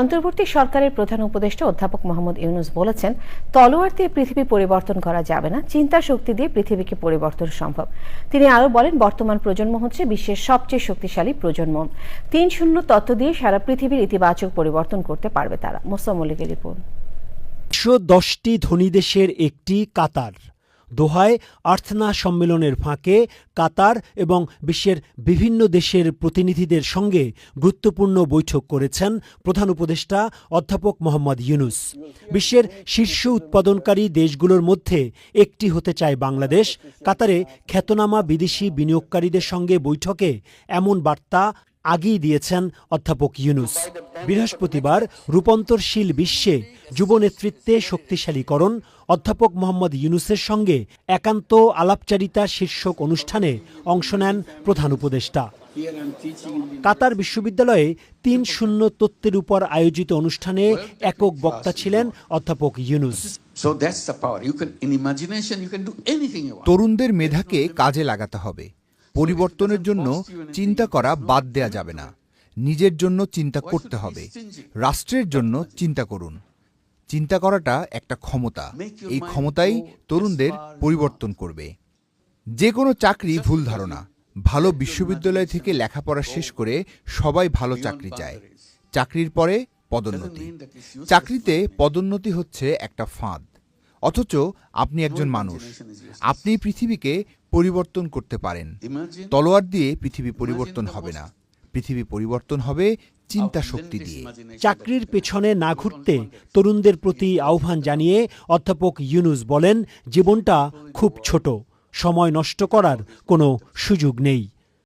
অন্তর্বর্তী সরকারের প্রধান উপদেষ্টা অধ্যাপক মোহাম্মদ ইউনুস বলেছেন, তলোয়ার দিয়ে পৃথিবী পরিবর্তন করা যাবে না, চিন্তা শক্তি দিয়ে পৃথিবীকে পরিবর্তন সম্ভব। তিনি আরও বলেন, বর্তমান প্রজন্ম হচ্ছে বিশ্বের সবচেয়ে শক্তিশালী প্রজন্ম। তিন শূন্য তত্ত্ব দিয়ে সারা পৃথিবীর ইতিবাচক পরিবর্তন করতে পারবে তারা। মোসা মল্লিকের রিপোর্ট। একশো দশটি ধনী দেশের একটি কাতার। দোহায় আর্থনা সম্মেলনের ফাঁকে কাতার এবং বিশ্বের বিভিন্ন দেশের প্রতিনিধিদের সঙ্গে গুরুত্বপূর্ণ বৈঠক করেছেন প্রধান উপদেষ্টা অধ্যাপক মোহাম্মদ ইউনুস। বিশ্বের শীর্ষ উৎপাদনকারী দেশগুলোর মধ্যে একটি হতে চায় বাংলাদেশ। কাতারে খ্যাতনামা বিদেশি বিনিয়োগকারীদের সঙ্গে বৈঠকে এমন বার্তা আগেই দিয়েছেন অধ্যাপক ইউনুস। বৃহস্পতিবার রূপান্তরশীল বিশ্বে যুব নেতৃত্বে শক্তিশালীকরণ অধ্যাপক মোহাম্মদ ইউনুসের সঙ্গে একান্ত আলাপচারিতা শীর্ষক অনুষ্ঠানে অংশ নেন প্রধান উপদেষ্টা। কাতার বিশ্ববিদ্যালয়ে তিন শূন্য তত্ত্বের উপর আয়োজিত অনুষ্ঠানে একক বক্তা ছিলেন অধ্যাপক ইউনুস. তরুণদের মেধাকে কাজে লাগাতে হবে। পরিবর্তনের জন্য চিন্তা করা বাদ দেয়া যাবে না। নিজের জন্য চিন্তা করতে হবে। রাষ্ট্রের জন্য চিন্তা করুন। চিন্তা করাটা একটা ক্ষমতা। এই ক্ষমতাই তরুণদের পরিবর্তন করবে। যে কোনো চাকরি ভুল ধারণা। ভালো বিশ্ববিদ্যালয় থেকে লেখাপড়া শেষ করে সবাই ভালো চাকরি চায়। চাকরির পরে পদোন্নতি। চাকরিতে পদোন্নতি হচ্ছে একটা ফাঁদ। অথচ আপনি একজন মানুষ। আপনি পৃথিবীকে পরিবর্তন করতে পারেন। তলোয়ার দিয়ে পৃথিবী পরিবর্তন হবে না। পৃথিবী পরিবর্তন হবে চিন্তা শক্তি দিয়ে। চাকরির পেছনে না ঘুরতে তরুণদের প্রতি আহ্বান জানিয়ে অধ্যাপক ইউনুস বলেন জীবনটা খুব ছোট সময় নষ্ট করার কোনো সুযোগ নেই।